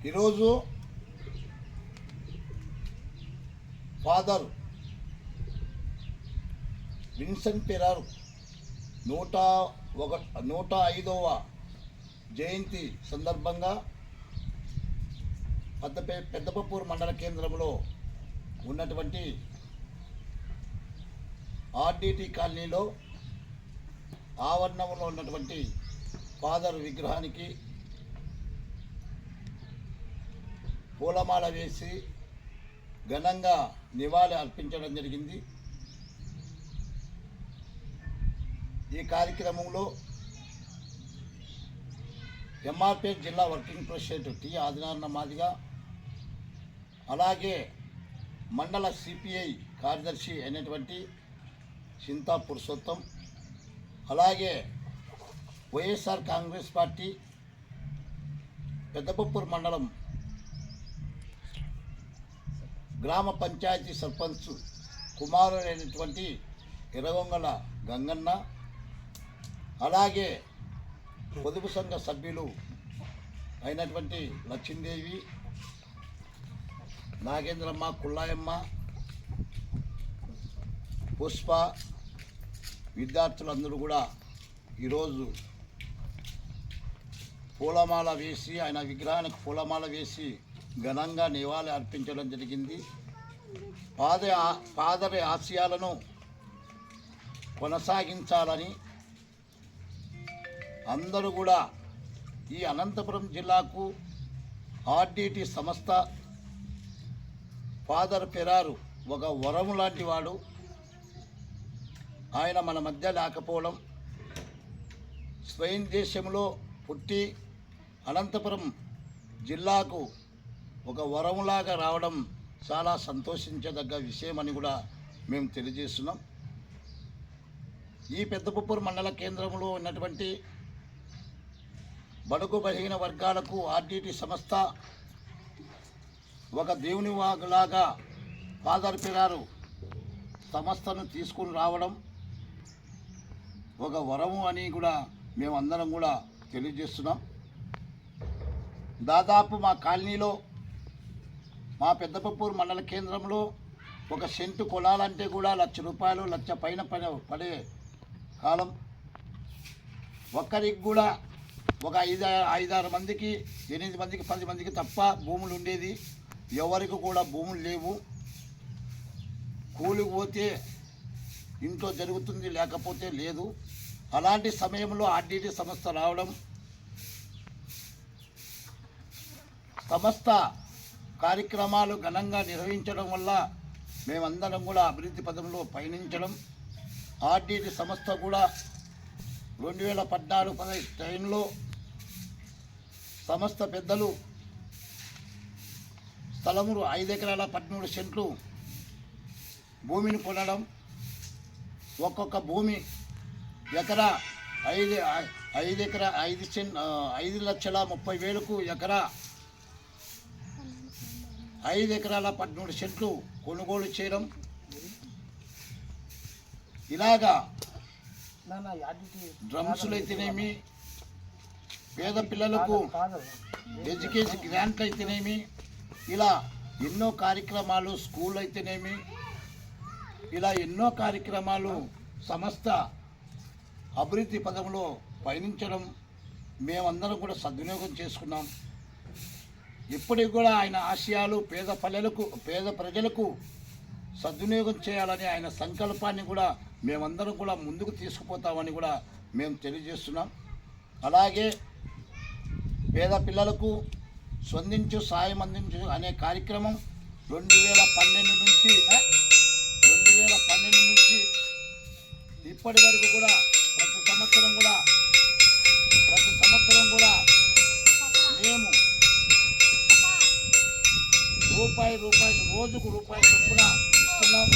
ఈరోజు father Vincent పెరారు నూట ఒక నూట ఐదవ జయంతి సందర్భంగా పెద్దపే పెద్దపప్పూరు మండల కేంద్రంలో ఉన్నటువంటి ఆర్డిటి కాలనీలో ఆవరణంలో ఉన్నటువంటి ఫాదర్ విగ్రహానికి పూలమాల వేసి ఘనంగా నివాళి అర్పించడం జరిగింది. ఈ కార్యక్రమంలో ఎంఆర్పేట్ జిల్లా working president T Adinarayana Madiga అలాగే మండల సిపిఐ కార్యదర్శి అయినటువంటి చింతా పురుషోత్తం అలాగే వైఎస్ఆర్ కాంగ్రెస్ పార్టీ పెద్దపప్పూరు మండలం గ్రామ పంచాయతీ సర్పంచ్ కుమారుడైనటువంటి ఇరగొంగల గంగన్న అలాగే పొదుపు సంఘ సభ్యులు అయినటువంటి లక్ష్మీదేవి నాగేంద్రమ్మ కుల్లాయమ్మ పుష్ప విద్యార్థులందరూ కూడా ఈరోజు పూలమాల వేసి ఆయన విగ్రహానికి పూలమాల వేసి ఘనంగా నివాళి అర్పించడం జరిగింది. పాద పాదరి ఆశయాలను కొనసాగించాలని అందరూ కూడా ఈ అనంతపురం జిల్లాకు ఆర్డిటి సంస్థ ఫాదర్ పెరారు ఒక వరము లాంటి వాడు. ఆయన మన మధ్య లేకపోవడం స్వయం దేశంలో పుట్టి అనంతపురం జిల్లాకు ఒక వరములాగా రావడం చాలా సంతోషించదగ్గ విషయం అని కూడా మేము తెలియజేస్తున్నాం. ఈ పెద్దపుప్పూరు మండల కేంద్రంలో ఉన్నటువంటి బడుగు బలహీన వర్గాలకు ఆర్డిటి సంస్థ ఒక దేవుని వాగులాగా ఫాదర్ పిరారు సంస్థను తీసుకుని రావడం ఒక వరము అని కూడా మేమందరం కూడా తెలియజేస్తున్నాం. దాదాపు మా కాలనీలో మా పెద్దపప్పూరు మండల కేంద్రంలో ఒక సెంటు కొనాలంటే కూడా లక్ష రూపాయలు లక్ష పైన పడే పడే కాలం. ఒక్కరికి కూడా ఒక ఐదు ఐదారు మందికి ఎనిమిది మందికి పది మందికి తప్ప భూములు ఉండేది. ఎవరికి కూడా భూములు లేవు. కూలికి పోతే ఇంట్లో జరుగుతుంది లేకపోతే లేదు. అలాంటి సమయంలో ఆర్డీటీ సంస్థ రావడం సంస్థ కార్యక్రమాలు ఘనంగా నిర్వహించడం వల్ల మేమందరం కూడా అభివృద్ధి పదంలో పయనించడం ఆర్డీటీ సంస్థ కూడా రెండు వేల పద్నాలుగు పదహైదు టైంలో సంస్థ పెద్దలు స్థలములు ఐదు ఎకరాల పదమూడు సెంట్లు భూమిని కొనడం ఒక్కొక్క భూమి ఎకరా ఐదు ఐదు ఎకరా ఐదు సెంట్ ఐదు లక్షల ముప్పై వేలకు ఎకరా ఐదు ఎకరాల పదమూడు సెంట్లు కొనుగోలు చేయడం. ఇలాగా డ్రమ్స్లు అయితేనేమి పేద పిల్లలకు ఎడ్యుకేషన్ గ్రాంట్లు అయితేనేమి ఇలా ఎన్నో కార్యక్రమాలు స్కూల్ అయితేనేమి ఇలా ఎన్నో కార్యక్రమాలు సంస్థ అభివృద్ధి పదంలో పయనించడం మేమందరం కూడా సద్వినియోగం చేసుకున్నాం. ఇప్పటికి కూడా ఆయన ఆశయాలు పేద పల్లెలకు పేద ప్రజలకు సద్వినియోగం చేయాలని ఆయన సంకల్పాన్ని కూడా మేమందరం కూడా ముందుకు తీసుకుపోతామని కూడా మేము తెలియజేస్తున్నాం. అలాగే పేద పిల్లలకు స్పందించు సాయం అందించు అనే కార్యక్రమం రెండు వేల పన్నెండు నుంచి రెండు వేల పన్నెండు నుంచి ఇప్పటి వరకు కూడా ప్రతి సంవత్సరం కూడా ప్రతి సంవత్సరం కూడా మేము రూపాయి రూపాయి రోజుకు రూపాయి చొప్పున ఇస్తున్నాం.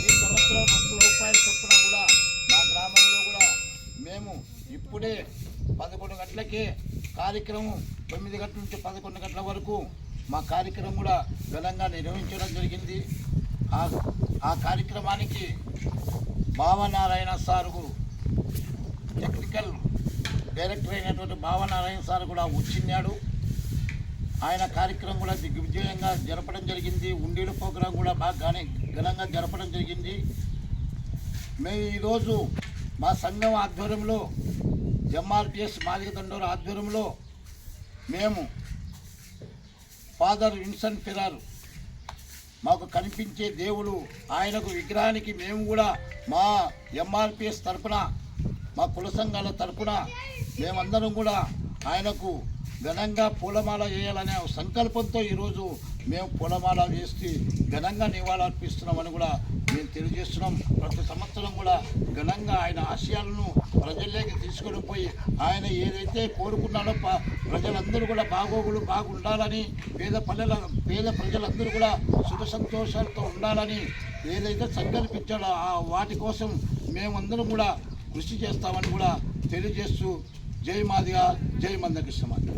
ఈ సంవత్సరం రెండు రూపాయల చొప్పున కూడా మా గ్రామంలో కూడా మేము ఇప్పుడే పదకొండు గంటలకే కార్యక్రమం తొమ్మిది గంటల నుంచి పదకొండు గంటల వరకు మా కార్యక్రమం కూడా ఘనంగా నిర్వహించడం జరిగింది. ఆ కార్యక్రమానికి భావనారాయణ సారు టెక్నికల్ డైరెక్టర్ అయినటువంటి భావనారాయణ సార్ కూడా వచ్చిన్నాడు ఆయన కార్యక్రమం కూడా దిగ్విజయంగా జరపడం జరిగింది. ఉండీల ప్రోగ్రాం కూడా బాగా ఘనంగా జరపడం జరిగింది. మేము ఈరోజు మా సంఘం ఆధ్వర్యంలో ఎంఆర్పిఎస్ మాదిక దండోర ఆధ్వర్యంలో మేము ఫాదర్ విన్సన్ ఫిరారు మాకు కనిపించే దేవుడు ఆయనకు విగ్రహానికి మేము కూడా మా ఎంఆర్పిఎస్ తరఫున మా కుల సంఘాల తరఫున మేమందరం కూడా ఆయనకు ఘనంగా పూలమాల వేయాలనే సంకల్పంతో ఈరోజు మేము పూలమాల వేసి ఘనంగా నివాళులర్పిస్తున్నామని కూడా మేము తెలియజేస్తున్నాం. ప్రతి సంవత్సరం కూడా ఘనంగా ఆయన ఆశయాలను ప్రజల్లోకి తీసుకొని పోయి ఆయన ఏదైతే కోరుకున్నాడో ప- ప్రజలందరూ కూడా బాగోగులు బాగుండాలని పేద పల్లెల పేద ప్రజలందరూ కూడా సుఖ సంతోషాలతో ఉండాలని ఏదైతే సంకల్పించాడో ఆ వాటి కోసం మేమందరం కూడా కృషి చేస్తామని కూడా తెలియజేస్తూ జై మాదిగా జై మందకృష్ణ మాదిగా